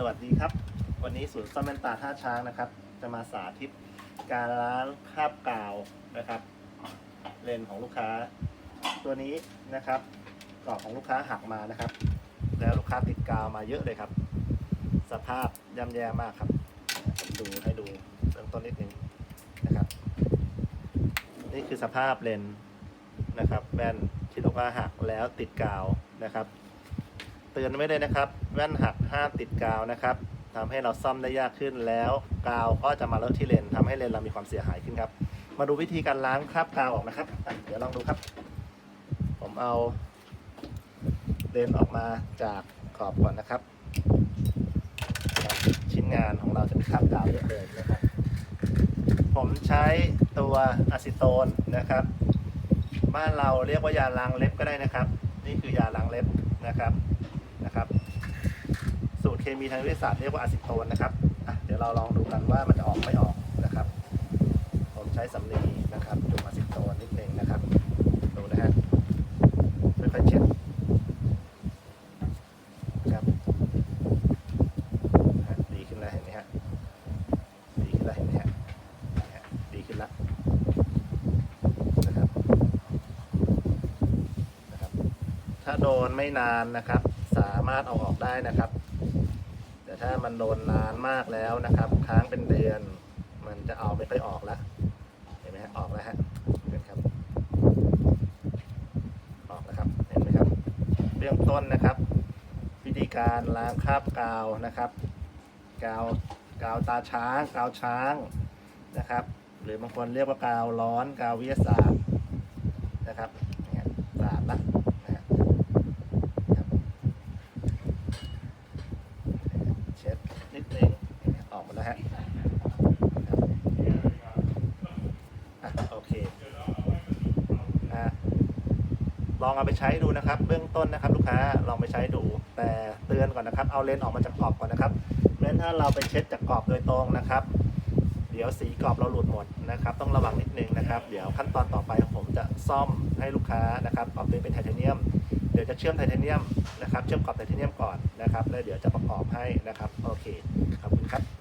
สวัสดีครับ วันนี้ศูนย์ซ่อมแว่นตาท่าช้างนะครับ จะมาสาธิตการล้างคราบกาวนะครับ เลนของลูกค้า ตัวนี้นะครับกรอบของลูกค้าหักมานะครับ แล้วลูกค้าติดกาวมาเยอะเลยครับ สภาพย่ำแย่มากครับผมดูให้ดูเริ่มต้นนิดนึงนะครับ นี่คือสภาพเลนนะครับแว่นที่ลูกค้าหักแล้วติดกาวนะครับ ตือนไว้เลยนะครับ แว่นหักห้ามติดกาวนะครับทำให้เราซ่อมได้ยากขึ้นแล้วกาวก็จะมาเลอะที่เลนส์ทำให้เลนเรามีความเสียหายขึ้นครับ มาดูวิธีการล้างคราบกาวออกนะครับ เดี๋ยวลองดูครับ ผมเอาเลนออกมาจากขอบก่อนนะครับครับชิ้นงานของเราจะมีคราบกาวเยอะเลยนะครับ ผมใช้ตัวอะซิโตนนะครับ บ้านเราเรียกว่ายาล้างเล็บก็ได้นะครับ นี่คือยาล้างเล็บนะครับ นะครับ สูตรเคมีทางวิทยาศาสตร์เรียกว่าอะซิโตนนะครับเดี๋ยวเราลองดูกันว่ามันจะออกไม่ออกนะครับ ผมใช้สำลีนะครับจุ่มอะซิโตนนิดนึงนะครับดูนะฮะค่อยๆเช็ดครับดีขึ้นแล้วเห็นไหมฮะดีขึ้นแล้วเห็นไหมฮะดีขึ้นแล้วนะครับนะครับ ถ้าโดนไม่นานนะครับามารถเอาออกได้นะครับ แต่ถ้ามันโดนนานมากแล้วนะครับ ค้างเป็นเดือน มันจะเอาไม่ค่อยออกแล้วเห็นไหมฮะออกแล้วฮะเห็นครับออกนะครับเห็นไหมครับเบื้องต้นนะครับ วิธีการล้างคราบกาวนะครับกาวกาวตาช้างกาวช้างนะครับ หรือบางคนเรียกว่ากาวร้อนกาววิทยาศาสตร์นะครับนี่ยสะอาดละนะฮะครับเช็ดนิดนึงเนี่ยออกห มดแล้วฮะครับอะโอเคอะลองเอาไปใช้ดูนะครับ เบื้องต้นนะครับ ลูกค้าลองไปใช้ดู แต่เตือนก่อนนะครับ เอาเลนส์ออกมาจากกรอบก่อนนะครับเพราะฉะนั้นถ้าเราไปเช็ดจากกรอบโดยตรงนะครับ เดี๋ยวสีกรอบเราหลุดหมดนะครับ ต้องระวังนิดนึงนะครับ เดี๋ยวขั้นตอนต่อไปผมจะซ่อมให้ลูกค้านะครับกรอบตัวเป็นไทเทเนียมเดี๋ยวจะเชื่อมไทเทเนียมนะครับ เชื่อมกรอบไทเทเนียมก่อนนะครับ แล้วเดี๋ยวจะประกอบให้นะครับ โอเค ขอบคุณครับ